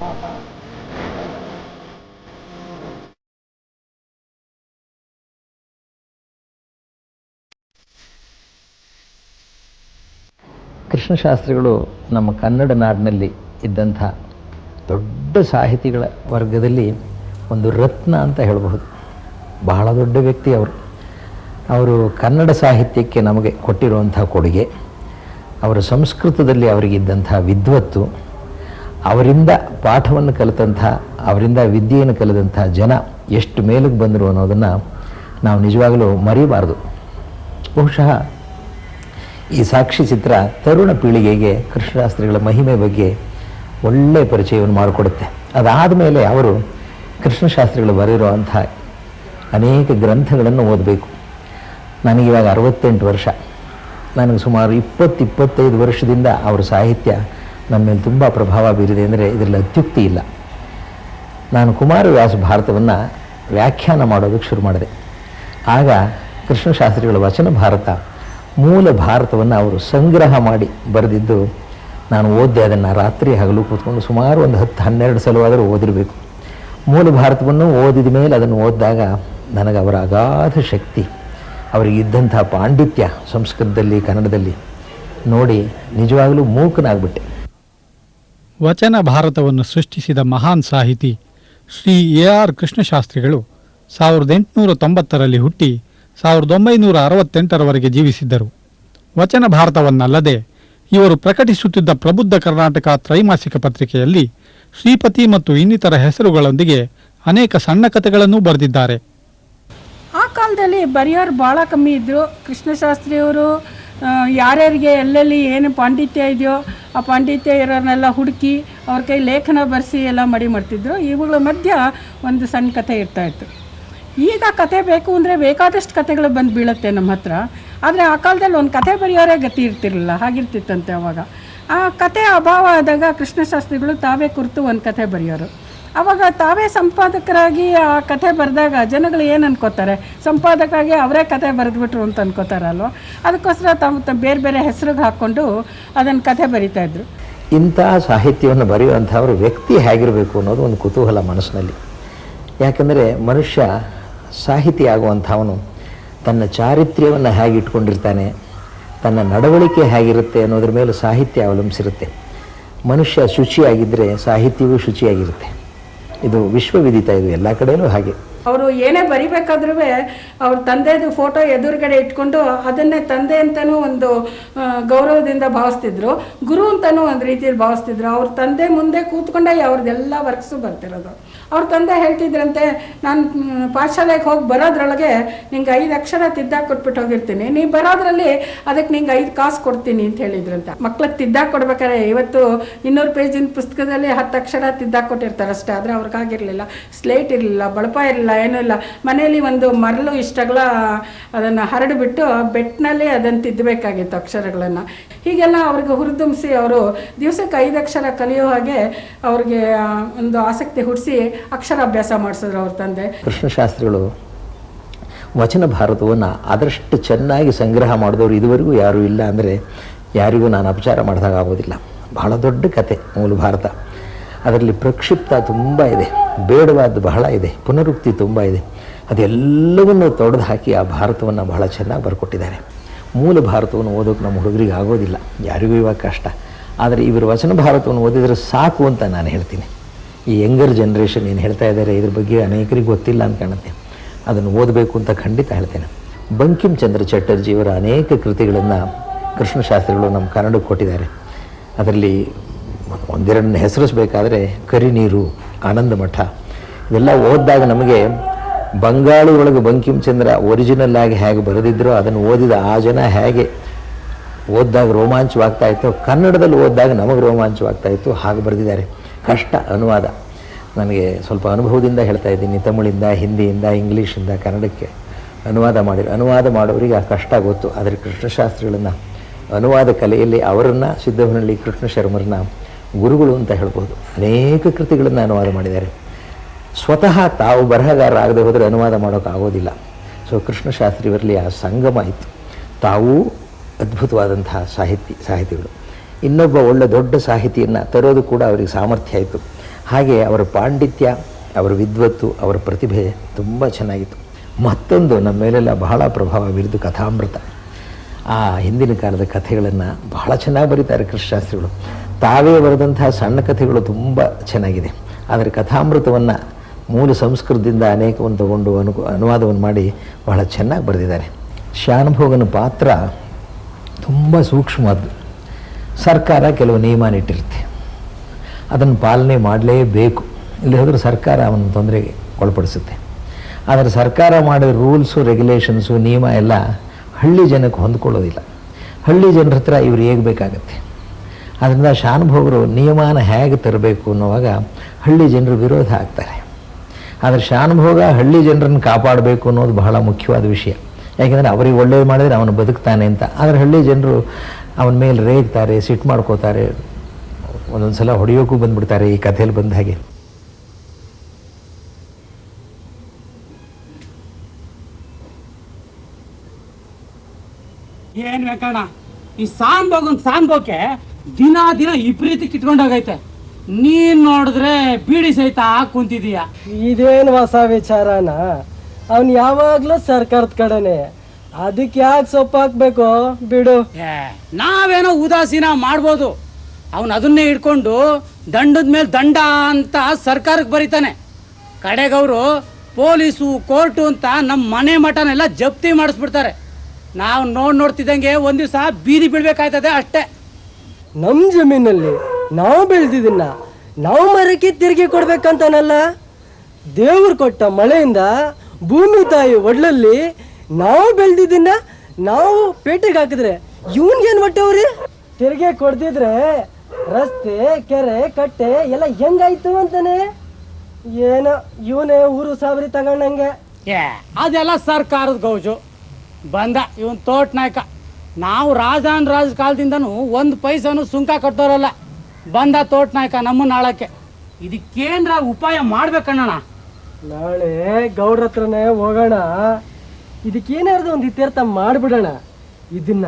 Uh-huh. ಕೃಷ್ಣಶಾಸ್ತ್ರಿಗಳು ನಮ್ಮ ಕನ್ನಡ ನಾಡಿನಲ್ಲಿ ಇದ್ದಂಥ ದೊಡ್ಡ ಸಾಹಿತಿಗಳ ವರ್ಗದಲ್ಲಿ ಒಂದು ರತ್ನ ಅಂತ ಹೇಳಬಹುದು. ಬಹಳ ದೊಡ್ಡ ವ್ಯಕ್ತಿ ಅವರು. ಅವರು ಕನ್ನಡ ಸಾಹಿತ್ಯಕ್ಕೆ ನಮಗೆ ಕೊಟ್ಟಿರುವಂಥ ಕೊಡುಗೆ, ಅವರ ಸಂಸ್ಕೃತದಲ್ಲಿ ಅವರಿಗಿದ್ದಂಥ ವಿದ್ವತ್ತು, ಅವರಿಂದ ಪಾಠವನ್ನು ಕಲಿತಂಥ, ಅವರಿಂದ ವಿದ್ಯೆಯನ್ನು ಕಲಿತಂಥ ಜನ ಎಷ್ಟು ಮೇಲಕ್ಕೆ ಬಂದರು ಅನ್ನೋದನ್ನು ನಾವು ನಿಜವಾಗಲೂ ಮರೀಬಾರ್ದು. ಬಹುಶಃ ಈ ಸಾಕ್ಷಿ ಚಿತ್ರ ತರುಣ ಪೀಳಿಗೆಗೆ, ಕೃಷ್ಣಶಾಸ್ತ್ರಿಗಳ ಮಹಿಮೆ ಬಗ್ಗೆ ಒಳ್ಳೆಯ ಪರಿಚಯವನ್ನು ಮಾಡಿಕೊಡುತ್ತೆ. ಅದಾದ ಮೇಲೆ ಅವರು ಕೃಷ್ಣಶಾಸ್ತ್ರಿಗಳು ಬರೆದಿರುವಂಥ ಅನೇಕ ಗ್ರಂಥಗಳನ್ನು ಓದಬೇಕು. ನನಗಿವಾಗ ಅರವತ್ತೆಂಟು ವರ್ಷ. ನನಗೆ ಸುಮಾರು ಇಪ್ಪತ್ತು ಇಪ್ಪತ್ತೈದು ವರ್ಷದಿಂದ ಅವರ ಸಾಹಿತ್ಯ ನಮ್ಮ ಮೇಲೆ ತುಂಬ ಪ್ರಭಾವ ಬೀರಿದೆ ಅಂದರೆ ಇದರಲ್ಲಿ ಅತ್ಯುಕ್ತಿ ಇಲ್ಲ. ನಾನು ಕುಮಾರವ್ಯಾಸ ಭಾರತವನ್ನು ವ್ಯಾಖ್ಯಾನ ಮಾಡೋದಕ್ಕೆ ಶುರು ಮಾಡಿದೆ. ಆಗ ಕೃಷ್ಣಶಾಸ್ತ್ರಿಗಳ ವಚನ ಭಾರತ ಮೂಲ ಭಾರತವನ್ನು ಅವರು ಸಂಗ್ರಹ ಮಾಡಿ ಬರೆದಿದ್ದು, ನಾನು ಓದಿದೆ ಅದನ್ನು ರಾತ್ರಿ ಹಗಲು ಕೂತ್ಕೊಂಡು ಸುಮಾರು ಒಂದು ಹತ್ತು ಹನ್ನೆರಡು ಸಲವಾದರೂ ಓದಿರಬೇಕು. ಮೂಲ ಭಾರತವನ್ನು ಓದಿದ ಮೇಲೆ ಅದನ್ನು ಓದಿದಾಗ ನನಗೆ ಅವರ ಅಗಾಧ ಶಕ್ತಿ ಅವರಿಗಿದ್ದಂಥ ಪಾಂಡಿತ್ಯ ಸಂಸ್ಕೃತದಲ್ಲಿ, ಕನ್ನಡದಲ್ಲಿ ನೋಡಿ ನಿಜವಾಗಲೂ ಮೂಕನಾಗ್ಬಿಟ್ಟೆ. ವಚನ ಭಾರತವನ್ನು ಸೃಷ್ಟಿಸಿದ ಮಹಾನ್ ಸಾಹಿತಿ ಶ್ರೀ ಎ ಆರ್ ಕೃಷ್ಣಶಾಸ್ತ್ರಿಗಳು ಸಾವಿರದ ಎಂಟುನೂರ ತೊಂಬತ್ತರಲ್ಲಿ ಹುಟ್ಟಿ ಸಾವಿರದ ಒಂಬೈನೂರ ಅರವತ್ತೆಂಟರವರೆಗೆ ಜೀವಿಸಿದ್ದರು. ವಚನ ಭಾರತವನ್ನಲ್ಲದೆ ಇವರು ಪ್ರಕಟಿಸುತ್ತಿದ್ದ ಪ್ರಬುದ್ಧ ಕರ್ನಾಟಕ ತ್ರೈಮಾಸಿಕ ಪತ್ರಿಕೆಯಲ್ಲಿ ಶ್ರೀಪತಿ ಮತ್ತು ಇನ್ನಿತರ ಹೆಸರುಗಳೊಂದಿಗೆ ಅನೇಕ ಸಣ್ಣ ಕಥೆಗಳನ್ನು ಬರೆದಿದ್ದಾರೆ. ಆ ಕಾಲದಲ್ಲಿ ಬರೆಯೋರು ಭಾಳ ಕಮ್ಮಿ ಇದ್ದರು ಕೃಷ್ಣಶಾಸ್ತ್ರಿಯವರು ಯಾರ್ಯಾರಿಗೆ ಎಲ್ಲೆಲ್ಲಿ ಏನು ಪಾಂಡಿತ್ಯ ಇದೆಯೋ ಆ ಪಾಂಡಿತ್ಯ ಇರೋರನ್ನೆಲ್ಲ ಹುಡುಕಿ ಅವ್ರ ಕೈ ಲೇಖನ ಬರೆಸಿ ಎಲ್ಲ ಮಡಿ ಮಾಡ್ತಿದ್ರು. ಇವುಗಳ ಮಧ್ಯ ಒಂದು ಸಣ್ಣ ಕಥೆ ಇರ್ತಾ ಇತ್ತು. ಈಗ ಕತೆ ಬೇಕು ಅಂದರೆ ಬೇಕಾದಷ್ಟು ಕತೆಗಳು ಬಂದು ಬೀಳುತ್ತೆ ನಮ್ಮ ಹತ್ರ. ಆದರೆ ಆ ಕಾಲದಲ್ಲಿ ಒಂದು ಕತೆ ಬರೆಯೋರೇ ಗತಿ ಇರ್ತಿರಲಿಲ್ಲ, ಹಾಗಿರ್ತಿತ್ತಂತೆ ಅವಾಗ. ಆ ಕತೆ ಅಭಾವ ಆದಾಗ ಕೃಷ್ಣಶಾಸ್ತ್ರಿಗಳು ತಾವೇ ಕುರಿತು ಒಂದು ಕತೆ ಬರೆಯೋರು. ಅವಾಗ ತಾವೇ ಸಂಪಾದಕರಾಗಿ ಆ ಕಥೆ ಬರೆದಾಗ ಜನಗಳು ಏನು ಅನ್ಕೋತಾರೆ? ಸಂಪಾದಕರಾಗಿ ಅವರೇ ಕಥೆ ಬರೆದ್ಬಿಟ್ರು ಅಂತ ಅನ್ಕೋತಾರಲ್ವ? ಅದಕ್ಕೋಸ್ಕರ ತಮ್ಮ ಬೇರೆ ಬೇರೆ ಹೆಸರಿಗೆ ಹಾಕ್ಕೊಂಡು ಅದನ್ನು ಕಥೆ ಬರಿತಾ ಇದ್ರು. ಇಂತಹ ಸಾಹಿತ್ಯವನ್ನು ಬರೆಯುವಂಥವ್ರ ವ್ಯಕ್ತಿ ಹೇಗಿರಬೇಕು ಅನ್ನೋದು ಒಂದು ಕುತೂಹಲ ಮನಸ್ಸಿನಲ್ಲಿ. ಯಾಕಂದರೆ ಮನುಷ್ಯ ಸಾಹಿತಿ ಆಗುವಂಥವನು ತನ್ನ ಚಾರಿತ್ರ್ಯವನ್ನು ಹೇಗೆ ಇಟ್ಕೊಂಡಿರ್ತಾನೆ ತನ್ನ ನಡವಳಿಕೆ ಹೇಗಿರುತ್ತೆ ಅನ್ನೋದ್ರ ಮೇಲೆ ಸಾಹಿತ್ಯ ಅವಲಂಬಿಸಿರುತ್ತೆ. ಮನುಷ್ಯ ಶುಚಿಯಾಗಿದ್ದರೆ ಸಾಹಿತ್ಯವೂ ಶುಚಿಯಾಗಿರುತ್ತೆ. ಇದು ವಿಶ್ವವಿದಿತ, ಇದು ಎಲ್ಲ ಕಡೆಯೂ ಹಾಗೆ. ಅವರು ಏನೇ ಬರಿಬೇಕಾದ್ರೂ ಅವ್ರ ತಂದೆದು ಫೋಟೋ ಎದುರುಗಡೆ ಇಟ್ಕೊಂಡು ಅದನ್ನೇ ತಂದೆ ಅಂತಲೂ ಒಂದು ಗೌರವದಿಂದ ಭಾವಿಸ್ತಿದ್ರು. ಗುರು ಅಂತಲೂ ಒಂದು ರೀತಿಯಲ್ಲಿ ಭಾವಿಸ್ತಿದ್ರು. ಅವ್ರ ತಂದೆ ಮುಂದೆ ಕೂತ್ಕೊಂಡೇ ಅವ್ರದ್ದೆಲ್ಲ ವರ್ಕ್ಸು ಬರ್ತಿರೋದು. ಅವ್ರ ತಂದೆ ಹೇಳ್ತಿದ್ರಂತೆ, ನಾನು ಪಾಠಶಾಲೆಗೆ ಹೋಗಿ ಬರೋದ್ರೊಳಗೆ ನಿಂಗೆ ಐದು ಅಕ್ಷರ ತಿದ್ದಾಕ್ ಕೊಟ್ಬಿಟ್ಟು ಹೋಗಿರ್ತೀನಿ. ನೀ ಬರೋದ್ರಲ್ಲಿ ಅದಕ್ಕೆ ನಿಂಗೆ ಐದು ಕಾಸು ಕೊಡ್ತೀನಿ ಅಂತ ಹೇಳಿದ್ರಂತೆ. ಮಕ್ಳಿಗೆ ತಿದ್ದಾಗ ಕೊಡ್ಬೇಕಾದ್ರೆ ಇವತ್ತು ಇನ್ನೂರು ಪೇಜಿನ ಪುಸ್ತಕದಲ್ಲಿ ಹತ್ತು ಅಕ್ಷರ ತಿದ್ದಾಕ್ ಕೊಟ್ಟಿರ್ತಾರೆ ಅಷ್ಟೇ. ಆದರೆ ಅವ್ರಿಗಾಗಿರಲಿಲ್ಲ. ಸ್ಲೇಟ್ ಇರಲಿಲ್ಲ, ಬಳಪ ಇರಲಿಲ್ಲ, ಏನೂ ಇಲ್ಲ. ಮನೆಯಲ್ಲಿ ಒಂದು ಮರಳು ಇಷ್ಟಗಳ, ಅದನ್ನು ಹರಡಿಬಿಟ್ಟು ಬೆಟ್ಟಿನಲ್ಲಿ ಅದನ್ನು ತಿದ್ದಬೇಕಾಗಿತ್ತು ಅಕ್ಷರಗಳನ್ನು. ಹೀಗೆಲ್ಲ ಅವ್ರಿಗೆ ಹುರಿದುಂಬಿಸಿ ಅವರು ದಿವಸಕ್ಕೆ ಐದು ಅಕ್ಷರ ಕಲಿಯೋ ಹಾಗೆ ಅವ್ರಿಗೆ ಒಂದು ಆಸಕ್ತಿ ಹುಟ್ಟಿಸಿ ಅಕ್ಷರಾಭ್ಯಾಸ ಮಾಡಿಸಿದ್ರು ಅವ್ರ ತಂದೆ. ಕೃಷ್ಣಶಾಸ್ತ್ರಿಗಳು, ವಚನ ಭಾರತವನ್ನು ಆದಷ್ಟು ಚೆನ್ನಾಗಿ ಸಂಗ್ರಹ ಮಾಡಿದವರು ಇದುವರೆಗೂ ಯಾರೂ ಇಲ್ಲ ಅಂದರೆ ಯಾರಿಗೂ ನಾನು ಅಪಚಾರ ಮಾಡಿದಾಗ ಆಗೋದಿಲ್ಲ. ಬಹಳ ದೊಡ್ಡ ಕತೆ ಮೂಲ ಭಾರತ. ಅದರಲ್ಲಿ ಪ್ರಕ್ಷಿಪ್ತ ತುಂಬ ಇದೆ ಬೇಡವಾದ್ದು ಬಹಳ ಇದೆ, ಪುನರುಕ್ತಿ ತುಂಬ ಇದೆ. ಅದೆಲ್ಲವನ್ನು ತೊಡೆದು ಹಾಕಿ ಆ ಭಾರತವನ್ನು ಬಹಳ ಚೆನ್ನಾಗಿ ಬರ್ಕೊಟ್ಟಿದ್ದಾರೆ. ಮೂಲ ಭಾರತವನ್ನು ಓದೋಕೆ ನಮ್ಮ ಹುಡುಗರಿಗೆ ಆಗೋದಿಲ್ಲ, ಯಾರಿಗೂ ಇವಾಗ ಕಷ್ಟ. ಆದರೆ ಇವರು ವಚನ ಭಾರತವನ್ನು ಓದಿದರೆ ಸಾಕು ಅಂತ ನಾನು ಹೇಳ್ತೀನಿ. ಈ ಯಂಗರ್ ಜನ್ರೇಷನ್ ಏನು ಹೇಳ್ತಾ ಇದ್ದಾರೆ, ಇದ್ರ ಬಗ್ಗೆ ಅನೇಕರಿಗೆ ಗೊತ್ತಿಲ್ಲ ಅಂತ ಕಾಣುತ್ತೆ. ಅದನ್ನು ಓದಬೇಕು ಅಂತ ಖಂಡಿತ ಹೇಳ್ತೇನೆ. ಬಂಕಿಂ ಚಂದ್ರ ಚಟರ್ಜಿಯವರ ಅನೇಕ ಕೃತಿಗಳನ್ನು ಕೃಷ್ಣಶಾಸ್ತ್ರಿಗಳು ನಮ್ಮ ಕನ್ನಡಕ್ಕೆ ಕೊಟ್ಟಿದ್ದಾರೆ. ಅದರಲ್ಲಿ ಒಂದೆರಡನ್ನ ಹೆಸರಿಸಬೇಕಾದ್ರೆ ಕರಿನೀರು ಆನಂದ ಮಠ ಇದೆಲ್ಲ ಓದಿದಾಗ ನಮಗೆ ಬಂಗಾಳಿ ಒಳಗೆ ಬಂಕಿಂಚಂದ್ರ ಒರಿಜಿನಲ್ ಆಗಿ ಹೇಗೆ ಬರೆದಿದ್ರೋ ಅದನ್ನು ಓದಿದ ಆ ಜನ ಹೇಗೆ ಓದಿದಾಗ ರೋಮಾಂಚವಾಗ್ತಾ ಇತ್ತು, ಕನ್ನಡದಲ್ಲಿ ಓದಿದಾಗ ನಮಗೆ ರೋಮಾಂಚವಾಗ್ತಾ ಇತ್ತು, ಹಾಗೆ ಬರೆದಿದ್ದಾರೆ. ಕಷ್ಟ, ಅನುವಾದ. ನನಗೆ ಸ್ವಲ್ಪ ಅನುಭವದಿಂದ ಹೇಳ್ತಾ ಇದ್ದೀನಿ. ತಮಿಳಿಂದ, ಹಿಂದಿಯಿಂದ, ಇಂಗ್ಲೀಷಿಂದ, ಕನ್ನಡಕ್ಕೆ ಅನುವಾದ ಮಾಡಿ ಅನುವಾದ ಮಾಡೋರಿಗೆ ಆ ಕಷ್ಟ ಗೊತ್ತು. ಆದರೆ ಕೃಷ್ಣಶಾಸ್ತ್ರಿಗಳನ್ನು ಅನುವಾದ ಕಲೆಯಲ್ಲಿ ಅವರನ್ನು ಸಿದ್ದವನಹಳ್ಳಿ ಕೃಷ್ಣ ಶರ್ಮರನ್ನ ಗುರುಗಳು ಅಂತ ಹೇಳ್ಬೋದು. ಅನೇಕ ಕೃತಿಗಳನ್ನು ಅನುವಾದ ಮಾಡಿದ್ದಾರೆ. ಸ್ವತಃ ತಾವು ಬರಹಗಾರರಾಗದೆ ಹೋದರೆ ಅನುವಾದ ಮಾಡೋಕ್ಕಾಗೋದಿಲ್ಲ ಸೊ ಕೃಷ್ಣಶಾಸ್ತ್ರಿಯವರಲ್ಲಿ ಆ ಸಂಗಮ ಇತ್ತು. ತಾವೂ ಅದ್ಭುತವಾದಂತಹ ಸಾಹಿತಿ, ಸಾಹಿತಿಗಳು. ಇನ್ನೊಬ್ಬ ಒಳ್ಳೆ ದೊಡ್ಡ ಸಾಹಿತಿಯನ್ನು ತರೋದು ಕೂಡ ಅವರಿಗೆ ಸಾಮರ್ಥ್ಯ ಆಯಿತು. ಹಾಗೆ ಅವರ ಪಾಂಡಿತ್ಯ, ಅವರ ವಿದ್ವತ್ತು, ಅವರ ಪ್ರತಿಭೆ ತುಂಬ ಚೆನ್ನಾಗಿತ್ತು. ಮತ್ತೊಂದು ನಮ್ಮ ಮೇಲೆಲ್ಲ ಬಹಳ ಪ್ರಭಾವ ಬೀರಿದ್ದು ಕಥಾಮೃತ. ಆ ಹಿಂದಿನ ಕಾಲದ ಕಥೆಗಳನ್ನು ಬಹಳ ಚೆನ್ನಾಗಿ ಬರೀತಾರೆ ಕೃಷ್ಣಶಾಸ್ತ್ರಿಗಳು ತಾವೇ ಬರೆದಂತಹ ಸಣ್ಣ ಕಥೆಗಳು ತುಂಬ ಚೆನ್ನಾಗಿದೆ. ಆದರೆ ಕಥಾಮೃತವನ್ನು ಮೂಲ ಸಂಸ್ಕೃತದಿಂದ ಅನೇಕವನ್ನು ತಗೊಂಡು ಅನು, ಅನುವಾದವನ್ನು ಮಾಡಿ ಬಹಳ ಚೆನ್ನಾಗಿ ಬರೆದಿದ್ದಾರೆ. ಶಾನುಭೋಗನ ಪಾತ್ರ ತುಂಬ ಸೂಕ್ಷ್ಮವಾದ್ದು. ಸರ್ಕಾರ ಕೆಲವು ನಿಯಮ ಇಟ್ಟಿರುತ್ತೆ ಅದನ್ನು ಪಾಲನೆ ಮಾಡಲೇಬೇಕು. ಇಲ್ಲಿ ಹೋದರೆ ಸರ್ಕಾರ ಅವನ ತೊಂದರೆಗೆ ಒಳಪಡಿಸುತ್ತೆ. ಆದರೆ ಸರ್ಕಾರ ಮಾಡಿದ ರೂಲ್ಸು, ರೆಗ್ಯುಲೇಷನ್ಸು, ನಿಯಮ ಎಲ್ಲ ಹಳ್ಳಿ ಜನಕ್ಕೆ ಹೊಂದ್ಕೊಳ್ಳೋದಿಲ್ಲ. ಹಳ್ಳಿ ಜನರ ಹತ್ರ ಇವ್ರು ಹೇಗೆ ಬೇಕಾಗತ್ತೆ? ಅದರಿಂದ ಶಾನುಭೋಗರು ನಿಯಮನ ಹೇಗೆ ತರಬೇಕು ಅನ್ನುವಾಗ ಹಳ್ಳಿ ಜನರು ವಿರೋಧ ಆಗ್ತಾರೆ. ಆದರೆ ಶಾನುಭೋಗ ಹಳ್ಳಿ ಜನರನ್ನು ಕಾಪಾಡಬೇಕು ಅನ್ನೋದು ಬಹಳ ಮುಖ್ಯವಾದ ವಿಷಯ. ಯಾಕೆಂದರೆ ಅವರಿಗೆ ಒಳ್ಳೇದು ಮಾಡಿದರೆ ಅವನು ಬದುಕ್ತಾನೆ ಅಂತ. ಆದರೆ ಹಳ್ಳಿ ಜನರು ಅವನ ಮೇಲೆ ರೇಗ್ತಾರೆ ಸಿಟ್ಟು ಮಾಡ್ಕೋತಾರೆ. ಒಂದೊಂದು ಸಲ ಹೊಡೆಯೋಕ್ಕೂ ಬಂದ್ಬಿಡ್ತಾರೆ ಈ ಕಥೆಯಲ್ಲಿ ಬಂದ ಹಾಗೆ. ಏನ್ ಬೇಕಣ್ಣ ಈ ಸಾಂಬೋಗನ್ ಸಾಂಬೋಕೆ ದಿನ ದಿನ ವಿಪರೀತ ಕಿಟ್ಕೊಂಡೋಗೈತೆ ನೀನ್ ನೋಡಿದ್ರೆ ಬೀಡಿ ಸಹಿತ ಹಾಕ್ ಕುಂತಿದೀಯ. ಇದೇನು ಹೊಸ ವಿಚಾರನ? ಅವನ್ ಯಾವಾಗ್ಲೂ ಸರ್ಕಾರದ ಕಡೆನೆ. ಅದಕ್ಕೆ ಯಾಕೆ ಸೊಪ್ಪು ಹಾಕ್ಬೇಕು? ಬಿಡು. ಏ, ನಾವೇನೋ ಉದಾಸೀನ ಮಾಡ್ಬೋದು. ಅವನು ಅದನ್ನೇ ಹಿಡ್ಕೊಂಡು ದಂಡದ ಮೇಲೆ ದಂಡ ಅಂತ ಸರ್ಕಾರಕ್ಕೆ ಬರೀತಾನೆ. ಕಡೆಗವರು ಪೊಲೀಸು ಕೋರ್ಟು ಅಂತ ನಮ್ಮ ಮನೆ ಮಠನೆಲ್ಲ ಜಪ್ತಿ ಮಾಡಿಸ್ಬಿಡ್ತಾರೆ. ನಾವು ನೋಡ್ ನೋಡ್ತಿದ್ದಂಗೆ ಒಂದ್ ದಿವಸ ಬೀದಿ ಬೀಳ್ಬೇಕಾಯ್ತದೆ ಅಷ್ಟೇ. ನಮ್ ಜಮೀನಲ್ಲಿ ನಾವು ಬೆಳೆದಿದ್ದನ್ನ ನಾವು ಮರಕ್ಕೆ ತಿರುಗಿ ಕೊಡ್ಬೇಕಂತಾನಲ್ಲ? ದೇವ್ರು ಕೊಟ್ಟ ಮಳೆಯಿಂದ ಭೂಮಿ ತಾಯಿ ಒಡ್ಲಲ್ಲಿ ನಾವು ಬೆಳೆದಿದ್ದನ್ನ ನಾವು ಪೇಟೆಗೆ ಹಾಕಿದ್ರೆ ಇವನ್ಗೇನು ಮಟ್ಟವ್ರಿ ತೆರಿಗೆ ಕೊಡ್ದಿದ್ರೆ ರಸ್ತೆ ಕೆರೆ ಕಟ್ಟೆ ಎಲ್ಲ ಹೆಂಗಾಯ್ತು ಅಂತಾನೆ? ಏನೋ ಇವನೇ ಊರು ಸಾವಿರಿ ತಗೊಂಡಂಗೆ. ಏ ಅದೆಲ್ಲ ಸರ್ಕಾರದ ಗೌಜು. ಬಂದ ಇವನ್ ತೋಟ ನಾಯಕ. ನಾವು ರಾಜಾನ್ ರಾಜ ಕಾಲದಿಂದನು ಒಂದು ಪೈಸನು ಸುಂಕ ಕಟ್ಟೋರಲ್ಲ ಬಂದ ತೋಟ ನಾಯಕ ನಮ್ಮನ್ನ ಆಳಕ್ಕೆ. ಇದಕ್ಕೇನ್ರ ಉಪಾಯ ಮಾಡ್ಬೇಕಣ್ಣ ನಾಳೆ ಗೌಡ್ರ ಹತ್ರನೇ ಹೋಗೋಣ. ಇದಕ್ಕೇನಾದ್ರು ಒಂದು ಇತ್ಯರ್ಥ ಮಾಡ್ಬಿಡೋಣ. ಇದನ್ನ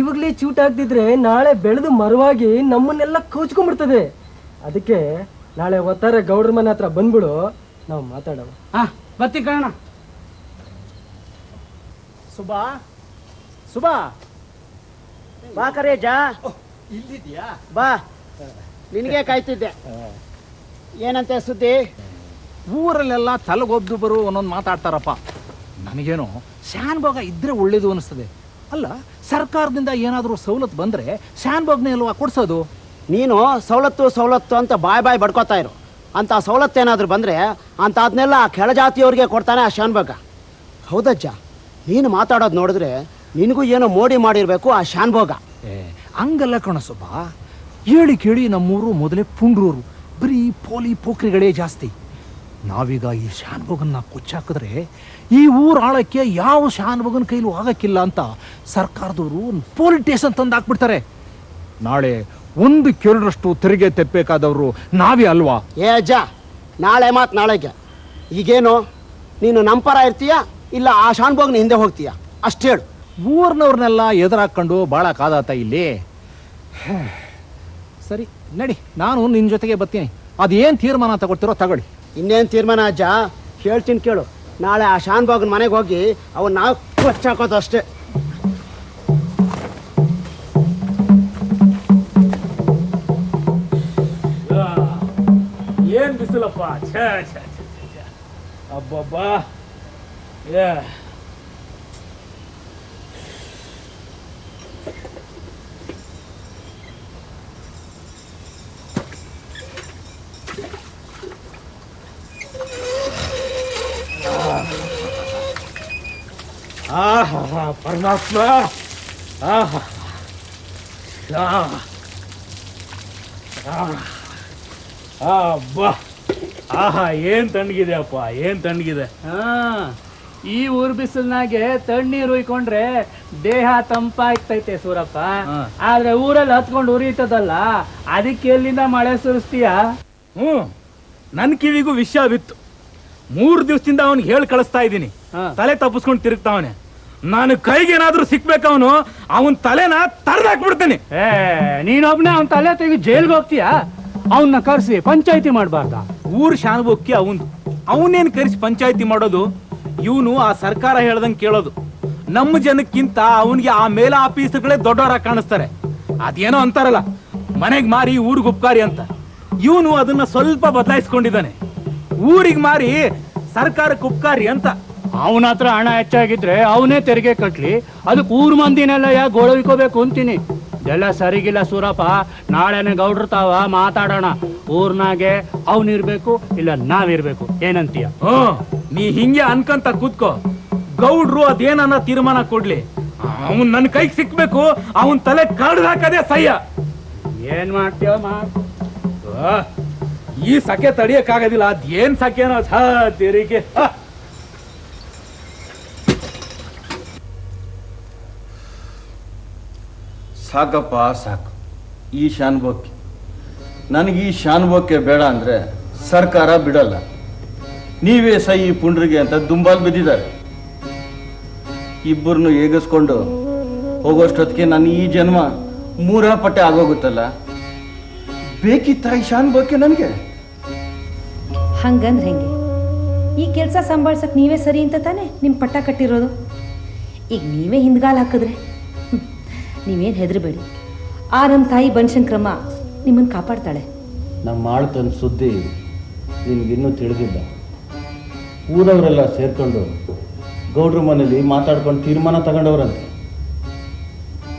ಇವಾಗಲೇ ಚೂಟ್ ಹಾಕ್ದಿದ್ರೆ ನಾಳೆ ಬೆಳೆದು ಮರವಾಗಿ ನಮ್ಮನ್ನೆಲ್ಲ ಕೌಚ್ಕೊಂಡ್ಬಿಡ್ತದೆ. ಅದಕ್ಕೆ ನಾಳೆ ಒತ್ತಾರೆ ಗೌಡ್ರ ಮನೆ ಹತ್ರ ಬಂದ್ಬಿಡು. ನಾವು ಮಾತಾಡೋಣ. ಹಾ ಬತ್ತಿ ಕಾಣ ಸುಬಾ ಸುಬಾ ಬಾ ಕರೇಜ. ಬಾ. ನಿನಗೆ ಕಾಯ್ತಿದ್ದೆ. ಏನಂತೆ ಸುದ್ದಿ? ಊರಲ್ಲೆಲ್ಲ ತಲೆಗೊಬ್ಬೊಬ್ಬರು ಒಂದೊಂದು ಮಾತಾಡ್ತಾರಪ್ಪ. ನನಗೇನೋ ಶಾನ್ಭೋಗ ಇದ್ರೆ ಒಳ್ಳೇದು ಅನಿಸ್ತದೆ ಅಲ್ಲ ಸರ್ಕಾರದಿಂದ ಏನಾದರೂ ಸವಲತ್ತು ಬಂದರೆ ಶಾನ್ಭೋಗ್ನೇ ಅಲ್ವಾ ಕೊಡ್ಸೋದು? ನೀನು ಸವಲತ್ತು ಸವಲತ್ತು ಅಂತ ಬಾಯ್ ಬಾಯ್ ಬಡ್ಕೋತಾ ಇರು. ಅಂತ ಸವಲತ್ತು ಏನಾದರೂ ಬಂದರೆ ಅಂತ ಅದನ್ನೆಲ್ಲ ಕೆಳಜಾತಿಯವ್ರಿಗೆ ಕೊಡ್ತಾನೆ ಆ ಶಾನ್ಭೋಗ ಹೌದಜ್ಜ ನೀನು ಮಾತಾಡೋದು ನೋಡಿದ್ರೆ ನಿನಗೂ ಏನೋ ಮೋಡಿ ಮಾಡಿರಬೇಕು ಆ ಶಾನ್ಭೋಗ ಏ ಹಂಗಲ್ಲ ಕಣಸೊಬ್ಬ. ಹೇಳಿ ಕೇಳಿ ನಮ್ಮೂರು ಮೊದಲೇ ಪುಂಡ್ರೂರು. ಬರೀ ಪೋಲಿ ಪೋಖ್ರಿಗಳೇ ಜಾಸ್ತಿ. ನಾವೀಗ ಈ ಶಾನ್ಭೋಗನ್ನ ಕೊಚ್ಚಾಕಿದ್ರೆ ಈ ಊರ ಆಳಕ್ಕೆ ಯಾವ ಶಾನ್ಭೋಗನ ಕೈಲೂ ಆಗಕ್ಕಿಲ್ಲ ಅಂತ ಸರ್ಕಾರದವರು ಪೊಲೀಸ್ ಸ್ಟೇಷನ್ ತಂದು ಹಾಕ್ಬಿಡ್ತಾರೆ ನಾಳೆ ಒಂದು ಕೇಳರಷ್ಟು ತೆರಿಗೆ ತೆಪ್ಪಬೇಕಾದವರು ನಾವೇ ಅಲ್ವಾ? ಏ ಅಜ್ಜ ನಾಳೆ ಮಾತು ನಾಳೆಗೆ. ಈಗೇನು ನೀನು ನಂಪರ ಇರ್ತೀಯಾ ಇಲ್ಲ ಆ ಶಾನ್ಭೋಗ್ನ ಹಿಂದೆ ಹೋಗ್ತೀಯಾ? ಅಷ್ಟು ಹೇಳು. ಊರ್ನವ್ರನ್ನೆಲ್ಲ ಎದುರಾಕೊಂಡು ಭಾಳ ಕಾದಾತ ಇಲ್ಲಿ. ಸರಿ ನಡಿ ನಾನು ನಿನ್ನ ಜೊತೆಗೆ ಬರ್ತೀನಿ. ಅದೇನು ತೀರ್ಮಾನ ತಗೊಳ್ತಿರೋ ತಗೊಳ್ಳಿ. ಇನ್ನೇನು ತೀರ್ಮಾನ ಅಜ್ಜ? ಹೇಳ್ತೀನಿ ಕೇಳು. ನಾಳೆ ಆ ಶಾನ್ಭಾಗನ ಮನೆಗೆ ಹೋಗಿ ಅವನ್ನ ನಾವು ಹಾಕೋದು ಅಷ್ಟೇ. ಏನ್ ಬಿಸಿಲಪ್ಪ? ಛೇ. ಅಬ್ಬಬ್ಬಾ. ಏ ಆಹಾ ಪರಮಾತ್ಮ ಆಹಾ ಅಬ್ಬಾ ಆಹಾ ಏನ್ ತಣ್ಣಗಿದೆ ಅಪ್ಪ ಏನ್ ತಣ್ಣಗಿದೆ? ಹಾ ಈ ಊರ್ ಬಿಸಿಲ್ನಾಗೆ ತಣ್ಣೀರು ಉಯ್ಕೊಂಡ್ರೆ ದೇಹ ತಂಪಾಗ್ತೈತೆ ಸೂರಪ್ಪ. ಆದ್ರೆ ಊರಲ್ಲಿ ಹತ್ಕೊಂಡು ಉರಿತದಲ್ಲ ಅದಕ್ಕೆ ಎಲ್ಲಿಂದ ಮಳೆ ಸುರಿಸ್ತೀಯ? ಹ್ಞೂ ನನ್ನ ಕಿವಿಗೂ ವಿಷಯ ಬಿತ್ತು. ಮೂರು ದಿವಸದಿಂದ ಅವ್ನಿಗೆ ಹೇಳಿ ಕಳಿಸ್ತಾ ಇದ್ದೀನಿ. ತಲೆ ತಪ್ಪಿಸ್ಕೊಂಡು ತಿರುಗ್ತಾವನೆ. ನಾನು ಕೈಗೇನಾದ್ರೂ ಸಿಕ್ಬೇಕು ಅವನು ಅವನ್ ತಲೆನ ತರದಾಕ್ಬಿಡ್ತೀನಿ ಏ ನೀನೊಬ್ನೇ ಅವ್ನ ತಲೆ ತೆಗಿ ಜೈಲ್ಗೆ ಹೋಗ್ತೀಯಾ? ಅವನ್ನ ಕರ್ಸಿ ಪಂಚಾಯತಿ ಮಾಡಬಾರ್ದ? ಊರ್ ಶಾನುಭೋಕ್ಕಿ ಅವನ್ ಅವನೇನ್ ಕರೆಸಿ ಪಂಚಾಯತಿ ಮಾಡೋದು? ಇವನು ಆ ಸರ್ಕಾರ ಹೇಳ್ದಂಗೆ ಕೇಳೋದು. ನಮ್ಮ ಜನಕ್ಕಿಂತ ಅವನಿಗೆ ಆ ಮೇಲ ಆಫೀಸ್ಗಳೇ ದೊಡ್ಡವರ ಕಾಣಿಸ್ತಾರೆ. ಅದೇನೋ ಅಂತಾರಲ್ಲ ಮನೆಗೆ ಮಾರಿ ಊರಿಗೆ ಉಪಕಾರಿ ಅಂತ. ಇವನು ಅದನ್ನ ಸ್ವಲ್ಪ ಬದಲಾಯಿಸ್ಕೊಂಡಿದ್ದಾನೆ. ಊರಿಗೆ ಮಾರಿ ಸರ್ಕಾರಕ್ಕೆ ಉಪಕಾರಿ ಅಂತ. ಅವನ ಹತ್ರ ಹಣ ಹೆಚ್ಚಾಗಿದ್ರೆ ಅವನೇ ತೆರಿಗೆ ಕಟ್ಲಿ. ಅದಕ್ಕೆ ಊರ್ ಮಂದಿನೆಲ್ಲ ಯಾಕೆ ಗೋಳವಿಕೋಬೇಕು ಅಂತೀನಿ. ಎಲ್ಲ ಸರಿಗಿಲ್ಲ ಸೂರಪ್ಪ. ನಾಳೆನೇ ಗೌಡ್ರು ತಾವ ಮಾತಾಡೋಣ. ಊರ್ನಾಗೆ ಅವನಿರ್ಬೇಕು ಇಲ್ಲ ನಾವಿರ್ಬೇಕು ಏನಂತೀಯ? ಹ್ಮ್ ನೀ ಹಿಂಗೆ ಅನ್ಕಂತ ಕೂತ್ಕೋ. ಗೌಡ್ರು ಅದೇನನ್ನ ತೀರ್ಮಾನ ಕೊಡ್ಲಿ. ಅವನ್ ನನ್ನ ಕೈಗೆ ಸಿಕ್ಬೇಕು ಅವನ್ ತಲೆ ಕಡ್ದು ಹಾಕದೆ ಸಯ್ಯ ಏನ್ ಮಾಡ್ತೀವ ಆ, ಈ ಸಕೆ ತಡಿಯಕ್ಕಾಗೋದಿಲ್ಲ. ಅದೇನ್ ಸಕೆನೋ ಛ ತೆರಿಗೆ. ಸಾಕಪ್ಪ, ಸಾಕು. ಈ ಶಾನ್ಬೋಕ್ಕೆ ನನಗೆ ಈ ಶಾನ್ಬೋಕ್ಕೆ ಬೇಡ ಅಂದರೆ ಸರ್ಕಾರ ಬಿಡಲ್ಲ. ನೀವೇ ಸೈ ಈ ಪುಂಡ್ರಿಗೆ ಅಂತ ದುಂಬಾಲ್ ಬಿದ್ದಿದ್ದಾರೆ. ಇಬ್ಬರನ್ನು ಏಗಿಸ್ಕೊಂಡು ಹೋಗೋಷ್ಟೊತ್ತಿಗೆ ನನ್ನ ಈ ಜನ್ಮ ಮೂರ ಪಟ್ಟೆ ಆಗೋಗುತ್ತಲ್ಲ? ಬೇಕಿತ್ತ ಈ ಶಾನ್ಬೋಕ್ಕೆ ನನಗೆ? ಹಂಗಂದ್ರೆ ಹೆಂಗೆ? ಈ ಕೆಲಸ ಸಂಭಾಳ್ಸಕ್ಕೆ ನೀವೇ ಸರಿ ಅಂತ ತಾನೇ ನಿಮ್ಮ ಪಟ್ಟ ಕಟ್ಟಿರೋದು? ಈಗ ನೀವೇ ಹಿಂದ್ಗಾಲ್ ಹಾಕಿದ್ರೆ. ನೀವೇನು ಹೆದರಬೇಡಿ. ಆ ನಮ್ಮ ತಾಯಿ ಬನಶಂಕ್ರಮ್ಮ ನಿಮ್ಮನ್ನು ಕಾಪಾಡ್ತಾಳೆ. ನಮ್ಮ ಆಳ್ತನ ಸುದ್ದಿ ನಿನಗಿನ್ನೂ ತಿಳಿದಿಲ್ಲ. ಊರವರೆಲ್ಲ ಸೇರಿಕೊಂಡು ಗೌಡ್ರ ಮನೇಲಿ ಮಾತಾಡ್ಕೊಂಡು ತೀರ್ಮಾನ ತಗೊಂಡವ್ರಂತೆ.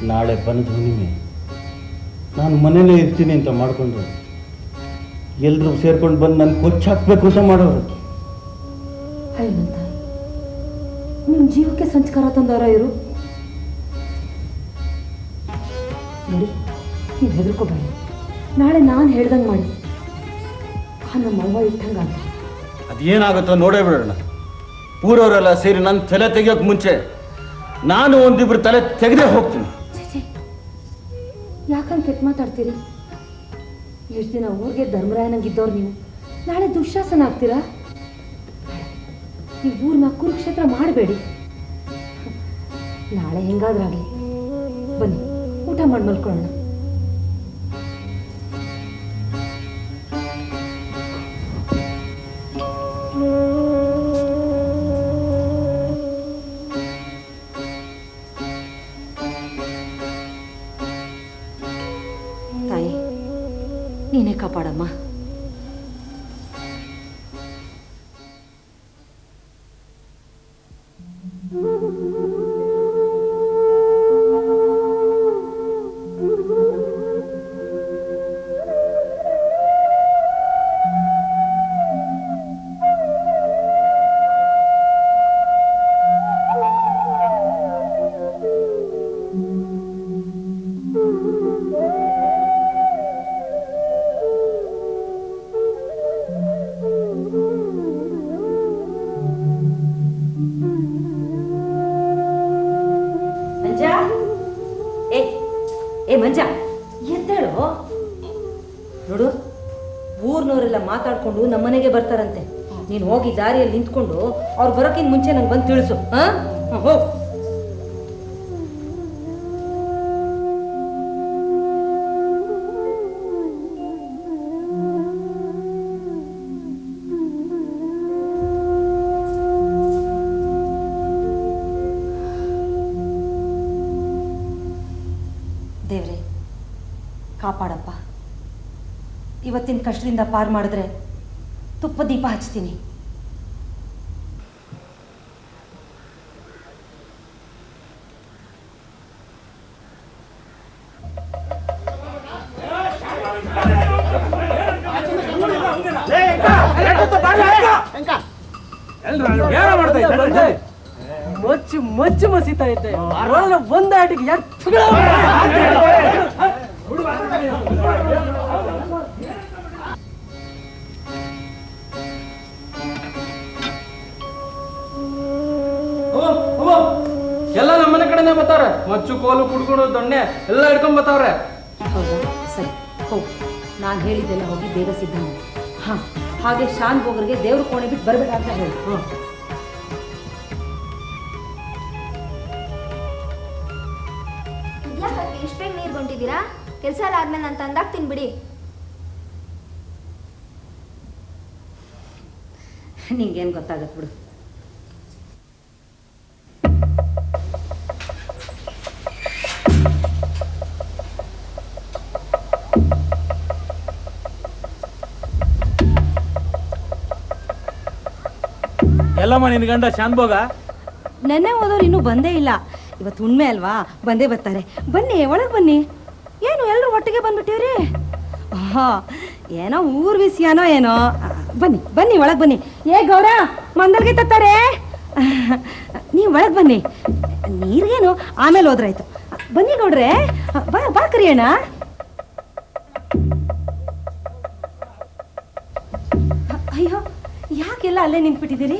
ನಾಳೆ ಬನದ ಹುಣ್ಣಿಮೆ. ನಾನು ಮನೇಲೇ ಇರ್ತೀನಿ ಅಂತ ಮಾಡಿಕೊಂಡು ಎಲ್ಲರೂ ಸೇರ್ಕೊಂಡು ಬಂದು ನನ್ನ ಕೊಚ್ಚ ಹಾಕ್ಬೇಕು ಸಹ ಮಾಡೋರು. ನಿಮ್ಮ ಜೀವಕ್ಕೆ ಸಂಸ್ಕಾರ ತಂದವರ ಇವರು. ನೋಡಿ ನೀವು ಹೆದರ್ಕೋಬೇಡಿ. ನಾಳೆ ನಾನು ಹೇಳ್ದಂಗೆ ಮಾಡಿ. ಆ ನಮ್ಮ ಅವ್ವ ಇಟ್ಟಂಗಾಗ ಅದೇನಾಗುತ್ತೋ ನೋಡೇ ಬಿಡೋಣ. ಊರವರೆಲ್ಲ ಸೇರಿ ನನ್ನ ತಲೆ ತೆಗಿಯೋಕೆ ಮುಂಚೆ ನಾನು ಒಂದಿಬ್ರು ತಲೆ ತೆಗೆದೇ ಹೋಗ್ತೀನಿ. ಯಾಕಂತ ಕೆಟ್ಟ ಮಾತಾಡ್ತೀರಿ? ಎಷ್ಟು ದಿನ ಊರಿಗೆ ಧರ್ಮರಾಯನಂಗಿದ್ದವ್ರು ನೀವು. ನಾಳೆ ದುಶಾಸನ ಆಗ್ತೀರಾ? ಈ ಊರ್ನ ಕುರುಕ್ಷೇತ್ರ ಮಾಡಬೇಡಿ. ನಾಳೆ ಹೆಂಗಾದ್ರಾಗಲಿ. ಬನ್ನಿ. ಊಟ ಮಾಡಿ ಮಲ್ಕೊಳ್ಳೋಣ. ತಾಯಿ ನೀನೇ ಕಾಪಾಡಮ್ಮ. ಎದ್ದೇಳು ನೋಡು, ಊರ್ನವರೆಲ್ಲ ಮಾತಾಡ್ಕೊಂಡು ನಮ್ಮನೆಗೆ ಬರ್ತಾರಂತೆ. ನೀನು ಹೋಗಿ ದಾರಿಯಲ್ಲಿ ನಿಂತ್ಕೊಂಡು ಅವ್ರು ಬರೋಕ್ಕಿಂತ ಮುಂಚೆ ನಂಗೆ ಬಂದು ತಿಳಿಸು, ಹಾಂ? ಹೋಗ್. ಇವತ್ತಿನ ಕಷ್ಟದಿಂದ ಪಾರು ಮಾಡಿದ್ರೆ ತುಪ್ಪ ದೀಪ ಹಚ್ತೀನಿ. ಮಚ್ಚು ಮಚ್ಚು ಮಸೀತಾ ಇದ್ದೆ. ನೋಡಿದ್ರೆ ಒಂದ್ ಕಡೆನೇ ಬರ್ತಾವ್ರೆ ಮಚ್ಚು ಕೋಲು ಕುಡ್ಕೊಂಡು ದೊಣ್ಣೆ ಎಲ್ಲ ಹಿಡ್ಕೊಂಡ್ ಬರ್ತಾವ್ರೆ. ಹೌದಾ? ಸರಿ ಹೋಗು. ನಾನು ಹೇಳಿದ್ದೆಲ್ಲ ಹೋಗಿ ಬೇಗ ಸಿದ್ಧ ಹಾಂ ಹಾಗೆ ಶಾನ್ ಬೋಗರ್ಗೆ ದೇವ್ರ ಕೋಣೆ ಬಿಟ್ಟು ಬರಬೇಡ ಅಂತ ಹೇಳಿ. ಯಾಕೆ ಇಷ್ಟು ಬೇಗ ನೀರು ಕೆಲಸ ಎಲ್ಲ ಆದ್ಮೇಲೆ ನಾನು ತಿನ್ಬಿಡಿ. ಬಿಡಿ ನಿಂಗೇನು ಗೊತ್ತಾಗತ್ತೆ ಬಿಡು. ಎಲ್ಲಮ್ಮ, ನಿನ್ ಗಂಡ ಶಾನ್ಭೋಗ? ನೆನ್ನೆ ಹೋದವ್ರು ಇನ್ನೂ ಬಂದೇ ಇಲ್ಲ. ಇವತ್ತು ಉಣ್ಮೆ ಅಲ್ವಾ? ಬಂದೇ ಬರ್ತಾರೆ. ಬನ್ನಿ, ಒಳಗೆ ಬನ್ನಿ. ಏನು ಎಲ್ಲರೂ ಒಟ್ಟಿಗೆ ಬಂದ್ಬಿಟ್ಟಿವ್ರಿ? ಹಾ ಏನೋ ಊರ್ ವಿಷಯನೋ ಏನೋ. ಬನ್ನಿ ಬನ್ನಿ, ಒಳಗೆ ಬನ್ನಿ. ಏ, ಗೌರ ಮಂದಲ್ಗೆ ತತ್ತಾರೆ. ನೀವ್ ಒಳಗೆ ಬನ್ನಿ. ನೀರ್ಗೇನು ಆಮೇಲೆ ಹೋದ್ರಾಯ್ತು. ಬನ್ನಿ, ಗೌಡ್ರೆ. ಬಾ ಬಾ, ಕರಿಯಣ್ಣ. ಅಯ್ಯೋ, ಯಾಕೆಲ್ಲ ಅಲ್ಲೇ ನಿಂತ್ಬಿಟ್ಟಿದ್ದೀರಿ?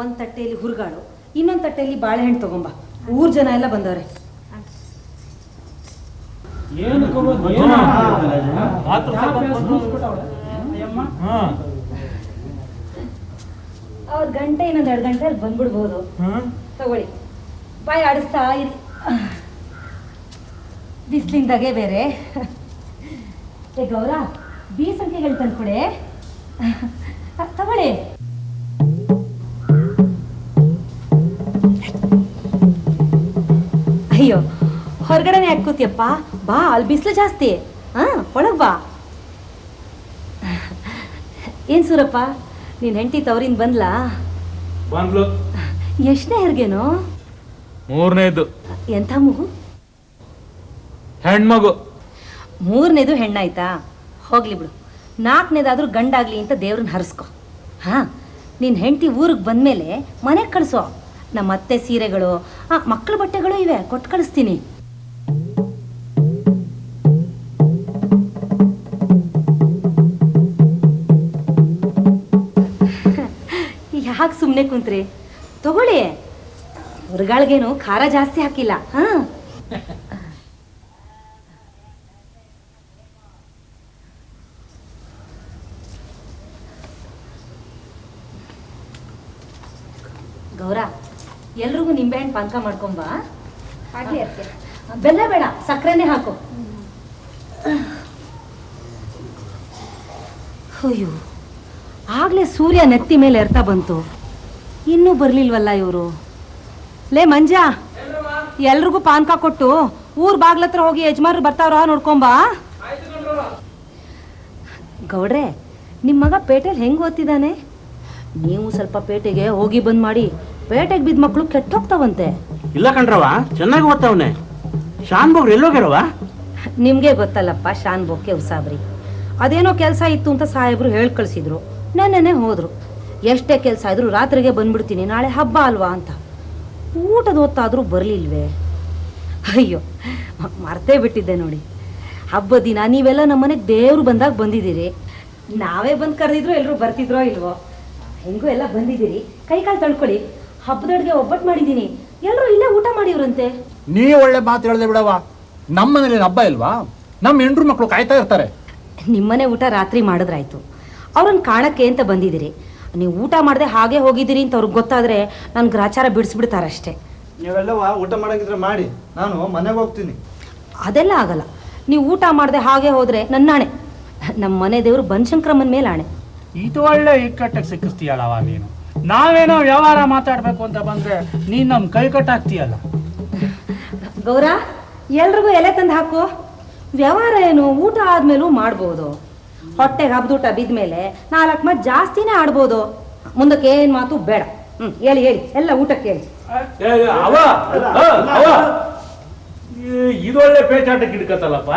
ಒಂದ್ ತಟ್ಟೆಯಲ್ಲಿ ಹುರುಗಾಳು ಇನ್ನೊಂದ್ ತಟ್ಟೆಯಲ್ಲಿ ಬಾಳೆಹಣ್ಣು ತಗೊಂಬ. ಊರ್ ಜನ ಎಲ್ಲ ಬಂದವ್ರೆ. ಏನು ಅವ್ರ ಗಂಟೆ ಇನ್ನೊಂದ್ ಎರಡು ಗಂಟೆಯಲ್ಲಿ ಬಂದ್ಬಿಡ್ಬೋದು. ತಗೊಳ್ಳಿ. ಬಾಯಿ ಆಡಿಸ್ತಾ ಇರಿ. ಬಿಸಿಲಿಂದಾಗೆ ಬೇರೆ. ಏ ಗೌರ ಬಿ ಸಂಖ್ಯೆಗಳು ತಂದ್ಕೊಡೆ ತಗೊಳ್ಳಿ. ಅಯ್ಯೋ ಹೊರಗಡೆನೆ ಯಾಕೆ ಕೂತಿಯಪ್ಪ? ಬಾ ಅಲ್ಲಿ ಬಿಸಿಲು ಜಾಸ್ತಿ. ಹಾಂ ಒಳಗ್ ಬಾ. ಏನು ಸೂರಪ್ಪ ನೀನ್ ಹೆಂಡತಿ ತವರಿಂದ ಬಂದ್ಲಾ? ಬಂದ್ಲು. ಎಷ್ಟನೇ ಹೆರ್ಗೇನೋ? ಮೂರನೇದು. ಎಂಥ ಮಗು? ಹೆಣ್ಮಗು. ಮೂರನೇದು ಹೆಣ್ಣಾಯ್ತಾ? ಹೋಗ್ಲಿ ಬಿಡು. ನಾಲ್ಕನೇದಾದ್ರೂ ಗಂಡಾಗ್ಲಿ ಅಂತ ದೇವ್ರನ್ನ ಹರಿಸ್ಕೊ. ಹಾ ನಿನ್ನ ಹೆಂಡತಿ ಊರಿಗೆ ಬಂದ್ಮೇಲೆ ಮನೆಗೆ ಕಳಿಸೋ. ನಮ್ಮ ಅತ್ತೆ ಸೀರೆಗಳು, ಆ, ಮಕ್ಕಳ ಬಟ್ಟೆಗಳು ಇವೆ ಕೊಟ್ಟು ಕಳಿಸ್ತೀನಿ. ಯಾಕೆ ಸುಮ್ಮನೆ ಕುಂತ್ರಿ? ತಗೊಳ್ಳಿ. ಹುರ್ಗಾಳ್ಗೇನು ಖಾರ ಜಾಸ್ತಿ ಹಾಕಿಲ್ಲ, ಹಾ ಗೌರ ಎಲ್ರಿಗೂ ನಿಂಬೆಹಣ್ಣು ಪಾನಕ ಮಾಡ್ಕೊಂಬ ಹಾಗೆ ಬೆಲ್ಲ ಬೇಡ ಸಕ್ಕರೆನೇ ಹಾಕು. ಅಯ್ಯೋ ಆಗ್ಲೇ ಸೂರ್ಯ ನೆತ್ತಿ ಮೇಲೆ ಎರ್ತಾ ಬಂತು. ಇನ್ನೂ ಬರ್ಲಿಲ್ವಲ್ಲ ಇವರು? ಲೇ ಮಂಜ ಎಲ್ರಿಗೂ ಪಾನಕ ಕೊಟ್ಟು ಊರ್ ಬಾಗ್ಲತ್ರ ಹೋಗಿ ಯಜಮಾನ್ರು ಬರ್ತಾವ್ರ ನೋಡ್ಕೊಂಬಾ ಗೌಡ್ರೆ ನಿಮ್ಮ ಮಗ ಪೇಟೆಲ್ ಹೆಂಗ್ ಓದ್ತಿದ್ದಾನೆ? ನೀವು ಸ್ವಲ್ಪ ಪೇಟೆಗೆ ಹೋಗಿ ಬಂದ್ ಮಾಡಿ. ಪೇಟೆಗೆ ಬಿದ್ದ ಮಕ್ಕಳು ಕೆಟ್ಟೋಗ್ತಾವಂತೆ. ಇಲ್ಲ ಕಣ್ರವ ಚೆನ್ನಾಗಿ ಓದ್ತಾವನೆ. ಶಾನ್ ಬೋಗ್ರು ಎಲ್ಲೋಗಿರವ ನಿಮ್ಗೆ ಗೊತ್ತಲ್ಲಪ್ಪ ಶಾನ್ ಬೋಕೆ ಉಸಾಬ್ರಿ. ಅದೇನೋ ಕೆಲಸ ಇತ್ತು ಅಂತ ಸಾಹೇಬ್ರು ಹೇಳಿ ಕಳಿಸಿದ್ರು. ನೆನ್ನೆನೆ ಹೋದ್ರು. ಎಷ್ಟೇ ಕೆಲಸ ಇದ್ರು ರಾತ್ರಿಗೆ ಬಂದ್ಬಿಡ್ತೀನಿ ನಾಳೆ ಹಬ್ಬ ಅಲ್ವಾ ಅಂತ. ಊಟದ ಹೊತ್ತಾದ್ರೂ ಬರಲಿಲ್ವೇ? ಅಯ್ಯೋ ಮರ್ತೇ ಬಿಟ್ಟಿದ್ದೆ ನೋಡಿ. ಹಬ್ಬದ ದಿನ ನೀವೆಲ್ಲ ನಮ್ಮನೆಗೆ ದೇವ್ರು ಬಂದಾಗ ಬಂದಿದ್ದೀರಿ. ನಾವೇ ಬಂದು ಕರೆದಿದ್ರು ಎಲ್ಲರೂ ಬರ್ತಿದ್ರೋ ಇಲ್ವೋ? ಹೆಂಗೂ ಎಲ್ಲ ಬಂದಿದ್ದೀರಿ. ಕೈ ಕಾಲು ತಳ್ಕೊಳ್ಳಿ ಹಬ್ಬದಡ್ಗೆ ಒಬ್ಬಟ್ಟು ಮಾಡಿದ್ದೀನಿ. ಎಲ್ಲರೂ ಇಲ್ಲೇ ಊಟ ಮಾಡಿವ್ರಂತೆ. ನೀ ಒಳ್ಳೆ ಮಾತು ಹೇಳದೆ ಬಿಡವ ನಮ್ಮ ಮನೇಲಿ ಹಬ್ಬ ಇಲ್ವಾ? ನಮ್ಮ ಹೆಂಡ್ರು ಮಕ್ಕಳು ಕಾಯ್ತಾ ಇರ್ತಾರೆ. ನಿಮ್ಮನೆ ಊಟ ರಾತ್ರಿ ಮಾಡಿದ್ರಾಯ್ತು. ಅವ್ರನ್ನ ಕಾಣಕ್ಕೆ ಅಂತ ಬಂದಿದ್ದೀರಿ. ನೀವು ಊಟ ಮಾಡದೆ ಹಾಗೆ ಹೋಗಿದ್ದೀರಿ ಅಂತ ಅವ್ರಿಗೆ ಗೊತ್ತಾದ್ರೆ ನನ್ನ ಗ್ರಾಚಾರ ಬಿಡಿಸ್ಬಿಡ್ತಾರಷ್ಟೇ. ನೀವೆಲ್ಲವ ಊಟ ಮಾಡಂಗಿದ್ರೆ ಮಾಡಿ. ನಾನು ಮನೆಗೆ ಹೋಗ್ತೀನಿ. ಅದೆಲ್ಲ ಆಗಲ್ಲ. ನೀವು ಊಟ ಮಾಡದೆ ಹಾಗೆ ಹೋದ್ರೆ ನನ್ನಾಣೆ. ನಮ್ಮ ಮನೆ ದೇವರು ಬನ್ಶಂಕ್ರಮನ್ ಮೇಲೆ ಆಣೆ ಇದು ಒಳ್ಳೆ ಇಕ್ಕಟ್ಟಿಗೆ ಸಿಕ್ಕಿಸ್ತೀಯಲ್ಲವ ನೀನು. ನಾವೇನೋ ವ್ಯವಹಾರ ಮಾತಾಡ್ಬೇಕು ಅಂತ ಬಂದ್ರೆ ನೀನ್ ನಮ್ ಕೈ ಕಟ್ಟಾಕ್ತೀಯಲ್ಲ. ಗೌರ ಎಲ್ರಿಗೂ ಎಲೆ ತಂದು ಹಾಕು. ವ್ಯವಹಾರ ಏನು? ಊಟ ಆದ್ಮೇಲೂ ಮಾಡ್ಬೋದು. ಹೊಟ್ಟೆಗೆ ಹಬ್ದೂಟ ಬಿದ್ಮೇಲೆ ನಾಲ್ಕು ಮಾತು ಜಾಸ್ತಿನೇ ಆಡ್ಬೋದು. ಮುಂದಕ್ಕೆ ಏನ್ ಮಾತು? ಬೇಡ. ಹ್ಮ್ ಹೇಳಿ ಹೇಳಿ. ಎಲ್ಲ ಊಟಕ್ಕೆ ಹೇಳಿ. ಇದೊಳ್ಳೆ ಪೇಚಾಟಕ್ಕೆ ಹಿಡ್ಕತ್ತಲ್ಲಪ್ಪ?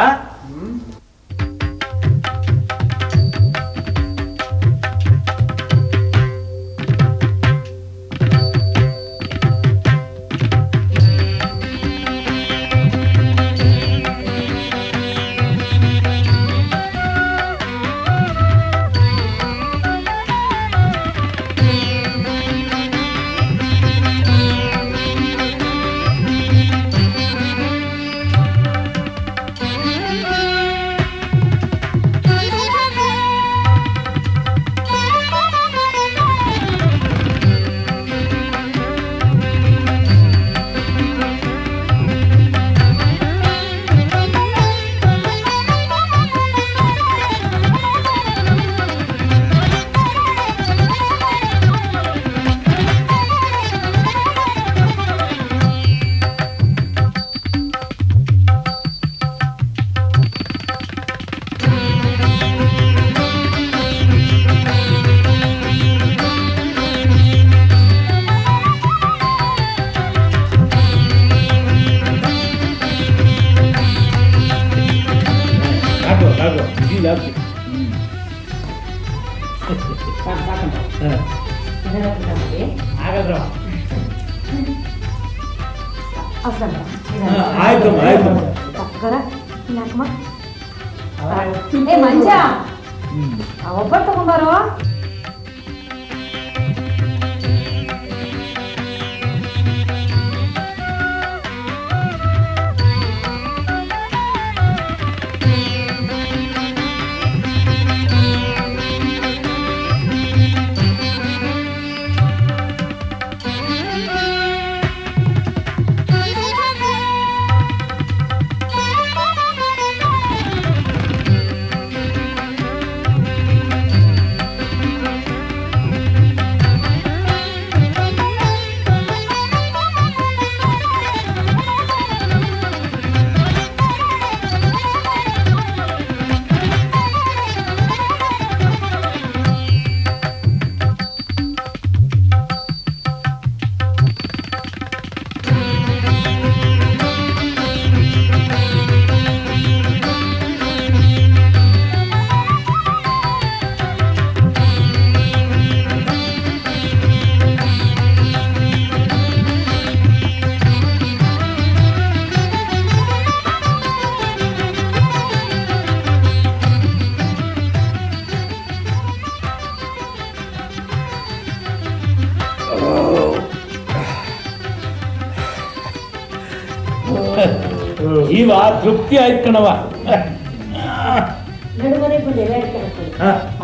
ಇವ ತೃಪ್ತಿ ಆಯ್ತು ಕಣವ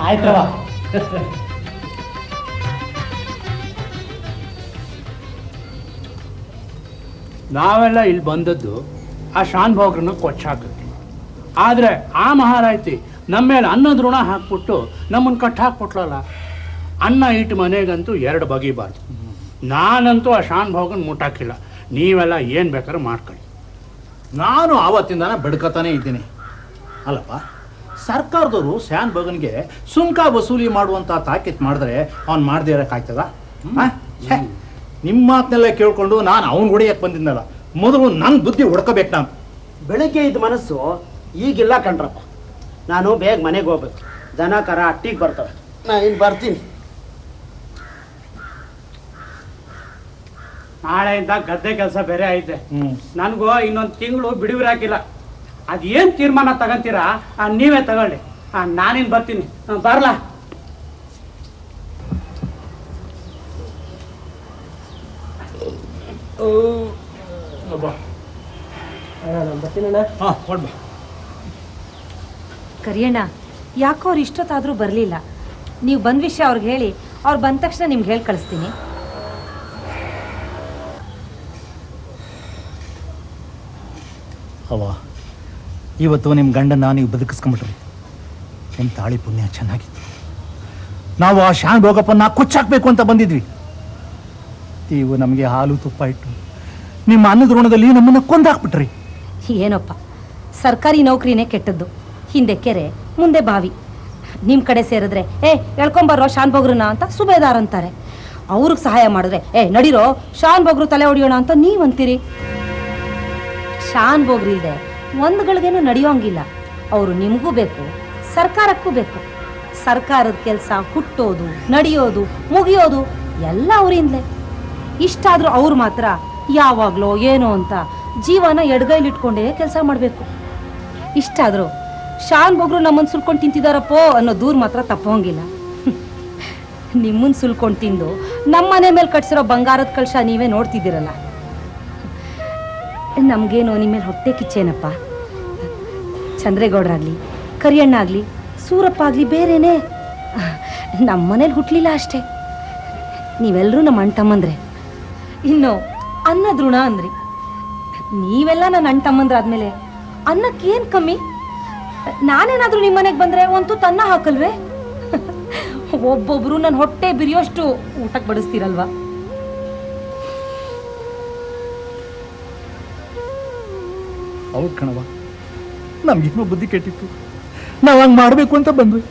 ಆಯ್ತವ ನಾವೆಲ್ಲ ಇಲ್ಲಿ ಬಂದದ್ದು ಆ ಶಾನ್ ಭೋಗ್ರನ್ನ ಕೊಚ್ಚಾಕಕ್ಕೆ. ಆದ್ರೆ ಆ ಮಹಾರಾಯ್ತಿ ನಮ್ಮ ಮೇಲೆ ಅನ್ನದ ಋಣ ಹಾಕ್ಬಿಟ್ಟು ನಮ್ಮನ್ನು ಕಟ್ ಹಾಕ್ಬಿಟ್ಲಲ್ಲ ಅನ್ನ ಇಟ್ಟು ಮನೆಗಂತೂ ಎರಡು ಬಗೆಬಾರ್ದು ನಾನಂತೂ ಆ ಶಾನ್ ಭೋಗನ್ ಮುಟ್ಟಾಕಿಲ್ಲ. ನೀವೆಲ್ಲ ಏನು ಬೇಕಾದ್ರೂ ಮಾಡ್ಕೊಳ್ಳಿ. ನಾನು ಆವತ್ತಿಂದನ ಬೆಡ್ಕೋತಾನೆ ಇದ್ದೀನಿ. ಅಲ್ಲಪ್ಪ ಸರ್ಕಾರದವರು ಸ್ಯಾನ್ ಬಗನ್ಗೆ ಸುಂಕ ವಸೂಲಿ ಮಾಡುವಂಥ ತಾಕೀತ್ ಮಾಡಿದ್ರೆ ಅವ್ನು ಮಾಡದೇ ಇರೋಕ್ಕಾಗ್ತದ ನಿಮ್ಮ ಮಾತನ್ನೆಲ್ಲ ಕೇಳ್ಕೊಂಡು ನಾನು ಅವ್ನು ಹೊಡೆಯಕ್ಕೆ ಬಂದಿದ್ದಲ್ಲ ಮೊದಲು ನನ್ನ ಬುದ್ಧಿ ಹುಡ್ಕೋಬೇಕು ನಾನು. ಬೆಳಗ್ಗೆ ಇದ್ದ ಮನಸ್ಸು ಈಗಿಲ್ಲ ಕಣ್ರಪ್ಪ. ನಾನು ಬೇಗ ಮನೆಗೆ ಹೋಗ್ಬೇಕು. ದನ ಕರ ಅಟ್ಟಿಗೆ ಬರ್ತವೆ. ನಾನು ಇನ್ನು ಬರ್ತೀನಿ. ನಾಳೆಯಿಂದ ಗದ್ದೆ ಕೆಲಸ ಬೇರೆ ಐತೆ. ನನಗೂ ಇನ್ನೊಂದು ತಿಂಗಳು ಬಿಡುವಿರ ಹಾಕಿಲ್ಲ. ಅದೇನು ತೀರ್ಮಾನ ತಗೊಂತೀರಾ? ನೀವೇ ತಗೊಳ್ಳಿ. ನಾನೇನು ನಾನಿನ್ ಬರ್ತೀನಿ. ಬರಲಾ? ಕರಿಯಣ್ಣ ಯಾಕೋ ಅವ್ರು ಇಷ್ಟೊತ್ತಾದರೂ ಬರಲಿಲ್ಲ. ನೀವು ಬಂದ ವಿಷಯ ಅವ್ರಿಗೆ ಹೇಳಿ ಅವ್ರು ಬಂದ ತಕ್ಷಣ ನಿಮ್ಗೆ ಹೇಳಿ ಕಳಿಸ್ತೀನಿ. ಅವ ಇವತ್ತು ನಿಮ್ಮ ಗಂಡನ ನೀವು ಬದುಕಿಸ್ಕೊಂಬಿಟ್ರಿ. ನಿಮ್ಮ ತಾಳಿ ಪುಣ್ಯ ಚೆನ್ನಾಗಿತ್ತು. ನಾವು ಆ ಶಾನ್ ಭೋಗಪ್ಪನ ಕೊಚ್ಚಾಕ್ಬೇಕು ಅಂತ ಬಂದಿದ್ವಿ. ನೀವು ನಮಗೆ ಹಾಲು ತುಪ್ಪ ಇಟ್ಟು ನಿಮ್ಮ ಅನ್ನದ ನಮ್ಮನ್ನು ನಮ್ಮನ್ನ ಕೊಂದಾಕ್ಬಿಟ್ರಿ. ಏನಪ್ಪ, ಸರ್ಕಾರಿ ನೌಕರಿನೇ ಕೆಟ್ಟದ್ದು. ಹಿಂದೆ ಕೆರೆ, ಮುಂದೆ ಬಾವಿ. ನಿಮ್ಮ ಕಡೆ ಸೇರಿದ್ರೆ, ಏ ಹೇಳ್ಕೊಂಬರೋ ಶಾನ್ ಬೊಗ್ರನ್ನ ಅಂತ ಸುಬೇದಾರ್ ಅಂತಾರೆ. ಅವ್ರಿಗೆ ಸಹಾಯ ಮಾಡಿದ್ರೆ, ಏ, ನಡಿರೋ, ಶಾನ್ ಬೋಗ್ರು ತಲೆ ಹೊಡಿಯೋಣ ಅಂತ ನೀವಂತೀರಿ. ಶಾನ್ ಬೋಗ್ರಿ ಇದೆ. ಒಂದು ಗಳಿಗೆನೂ ನಡೆಯೋಂಗಿಲ್ಲ. ಅವರು ನಿಮಗೂ ಬೇಕು, ಸರ್ಕಾರಕ್ಕೂ ಬೇಕು. ಸರ್ಕಾರದ ಕೆಲಸ ಹುಟ್ಟೋದು, ನಡೆಯೋದು, ಮುಗಿಯೋದು ಎಲ್ಲ ಅವರಿಂದಲೇ. ಇಷ್ಟಾದರೂ ಅವ್ರು ಮಾತ್ರ ಯಾವಾಗಲೋ ಏನೋ ಅಂತ ಜೀವನ ಎಡಗೈಲಿಟ್ಕೊಂಡೇ ಕೆಲಸ ಮಾಡಬೇಕು. ಇಷ್ಟಾದರೂ ಶಾನ್ ಬೊಗ್ರು ನಮ್ಮನ್ನು ಸುಲ್ಕೊಂಡು ತಿಂತಿದಾರಪ್ಪೋ ಅನ್ನೋ ದೂರ ಮಾತ್ರ ತಪ್ಪೋಂಗಿಲ್ಲ. ನಿಮ್ಮನ್ನು ಸುಲ್ಕೊಂಡು ತಿಂದು ನಮ್ಮ ಮನೆ ಮೇಲೆ ಕಟ್ಸಿರೋ ಬಂಗಾರದ ಕಳಶ ನೀವೇ ನೋಡ್ತಿದ್ದೀರಲ್ಲ. ನಮಗೇನು ನಿಮ್ಮ ಮೇಲೆ ಹೊಟ್ಟೆ ಕಿಚ್ಚೇನಪ್ಪ? ಚಂದ್ರೇಗೌಡರಾಗಲಿ ಕರಿಯಣ್ಣ ಆಗಲಿ ಸೂರಪ್ಪ ಆಗಲಿ ಬೇರೆನೇ. ನಮ್ಮ ಮನೇಲಿ ಹುಟ್ಟಲಿಲ್ಲ ಅಷ್ಟೇ. ನೀವೆಲ್ಲರೂ ನಮ್ಮ ಅಣ್ಣ ತಮ್ಮಂದ್ರೆ ಇನ್ನು ಅನ್ನದ ಋಣ ಅಂದ್ರಿ. ನೀವೆಲ್ಲ ನನ್ನ ಅಣ್ಣ ತಮ್ಮಂದ್ರಾದ್ಮೇಲೆ ಅನ್ನಕ್ಕೇನು ಕಮ್ಮಿ? ನಾನೇನಾದರೂ ನಿಮ್ಮ ಮನೆಗೆ ಬಂದರೆ ಒಂದು ತನ್ನ ಹಾಕಲ್ವೇ? ಒಬ್ಬೊಬ್ಬರು ನನ್ನ ಹೊಟ್ಟೆ ಬಿರಿಯೋಷ್ಟು ಊಟಕ್ಕೆ ಬಡಿಸ್ತೀರಲ್ವಾ? ಹೌದು ಕಣವ ನಮ್ಗಿನ್ನೂ ಬುದ್ಧಿ ಕೆಟ್ಟಿತ್ತು. ನಾವು ಹಂಗೆ ಮಾಡಬೇಕು ಅಂತ ಬಂದ್ವಿ.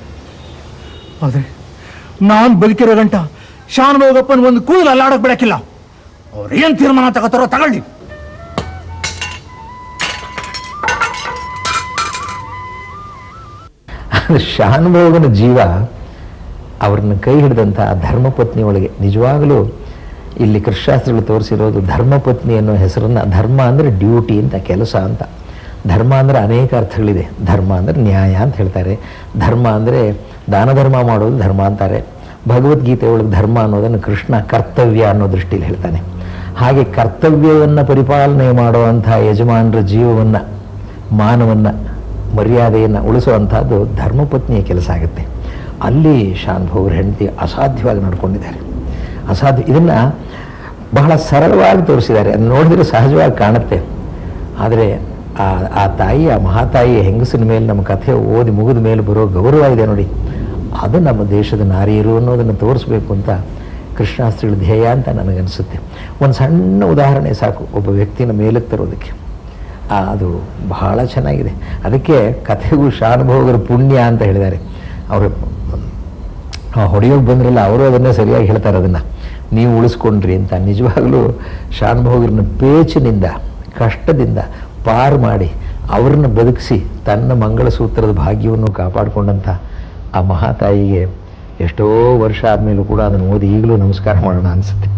ಆದರೆ ನಾನು ಬದುಕಿರೋ ಗಂಟ ಶಾನ್ ಹೋಗಪ್ಪನ ಒಂದು ಕೂದಲು ಅಲ್ಲಾಡಕ್ ಬಿಡಕ್ಕಿಲ್ಲ. ಅವ್ರು ತೀರ್ಮಾನ ತಗೋತಾರೋ ತಗೊಳ್ಳಿ. ಶಾನುಭೋಗನ ಜೀವ ಅವ್ರನ್ನ ಕೈ ಹಿಡಿದಂಥ ಆ ಧರ್ಮಪತ್ನಿ ಒಳಗೆ. ನಿಜವಾಗಲೂ ಇಲ್ಲಿ ಕೃಷ್ಣಾಸ್ತ್ರಿಗಳು ತೋರಿಸಿರೋದು ಧರ್ಮಪತ್ನಿ ಅನ್ನೋ ಹೆಸರನ್ನ ಧರ್ಮ ಅಂದರೆ ಡ್ಯೂಟಿ ಅಂತ ಕೆಲಸ ಅಂತ. ಧರ್ಮ ಅಂದರೆ ಅನೇಕ ಅರ್ಥಗಳಿದೆ. ಧರ್ಮ ಅಂದರೆ ನ್ಯಾಯ ಅಂತ ಹೇಳ್ತಾರೆ. ಧರ್ಮ ಅಂದರೆ ದಾನ ಧರ್ಮ ಮಾಡೋದು ಧರ್ಮ ಅಂತಾರೆ. ಭಗವದ್ಗೀತೆ ಒಳಗೆ ಧರ್ಮ ಅನ್ನೋದನ್ನು ಕೃಷ್ಣ ಕರ್ತವ್ಯ ಅನ್ನೋ ದೃಷ್ಟಿಯಲ್ಲಿ ಹೇಳ್ತಾನೆ. ಹಾಗೆ ಕರ್ತವ್ಯವನ್ನು ಪರಿಪಾಲನೆ ಮಾಡುವಂಥ ಯಜಮಾನರ ಜೀವವನ್ನು, ಮಾನವನ್ನು, ಮರ್ಯಾದೆಯನ್ನು ಉಳಿಸುವಂಥದ್ದು ಧರ್ಮಪತ್ನಿಯ ಕೆಲಸ ಆಗುತ್ತೆ. ಅಲ್ಲಿ ಶಾನುಭವರು ಹೆಂಡತಿ ಅಸಾಧ್ಯವಾಗಿ ನಡ್ಕೊಂಡಿದ್ದಾರೆ. ಅಸಾಧ್ಯ ಇದನ್ನು ಬಹಳ ಸರಳವಾಗಿ ತೋರಿಸಿದ್ದಾರೆ. ಅದನ್ನ ನೋಡಿದರೆ ಸಹಜವಾಗಿ ಕಾಣುತ್ತೆ. ಆದರೆ ಆ ಆ ತಾಯಿ, ಆ ಮಹಾತಾಯಿಯ ಹೆಂಗಸಿನ ಮೇಲೆ ನಮ್ಮ ಕಥೆ ಓದಿ ಮುಗಿದ ಮೇಲೆ ಬರೋ ಗೌರವ ಇದೆ ನೋಡಿ. ಅದು ನಮ್ಮ ದೇಶದ ನಾರಿಯರು ಅನ್ನೋದನ್ನು ತೋರಿಸ್ಬೇಕು ಅಂತ ಕೃಷ್ಣಾಸ್ತ್ರಿಗಳ ಧ್ಯೇಯ ಅಂತ ನನಗನ್ಸುತ್ತೆ. ಒಂದು ಸಣ್ಣ ಉದಾಹರಣೆ ಸಾಕು, ಒಬ್ಬ ವ್ಯಕ್ತಿನ ಮೇಲಕ್ಕೆ ತರೋದಕ್ಕೆ. ಅದು ಬಹಳ ಚೆನ್ನಾಗಿದೆ. ಅದಕ್ಕೆ ಕಥೆಗೂ ಶಾನುಭೋಗರ ಪುಣ್ಯ ಅಂತ ಹೇಳಿದ್ದಾರೆ. ಅವರು ಹೊಡೆಯೋಕ್ಕೆ ಬಂದ್ರಲ್ಲ, ಅವರು ಅದನ್ನೇ ಸರಿಯಾಗಿ ಹೇಳ್ತಾರೆ ಅದನ್ನು. ನೀವು ಉಳಿಸ್ಕೊಂಡ್ರಿ ಅಂತ. ನಿಜವಾಗಲೂ ಶಾನುಭೋಗರನ್ನ ಪೇಚಿನಿಂದ, ಕಷ್ಟದಿಂದ ಪಾರು ಮಾಡಿ ಅವ್ರನ್ನ ಬದುಕಿಸಿ ತನ್ನ ಮಂಗಳಸೂತ್ರದ ಭಾಗ್ಯವನ್ನು ಕಾಪಾಡಿಕೊಂಡಂಥ ಆ ಮಹಾತಾಯಿಗೆ ಎಷ್ಟೋ ವರ್ಷ ಆದಮೇಲೂ ಕೂಡ ಅದನ್ನು ಓದಿ ಈಗಲೂ ನಮಸ್ಕಾರ ಮಾಡೋಣ ಅನಿಸುತ್ತೆ.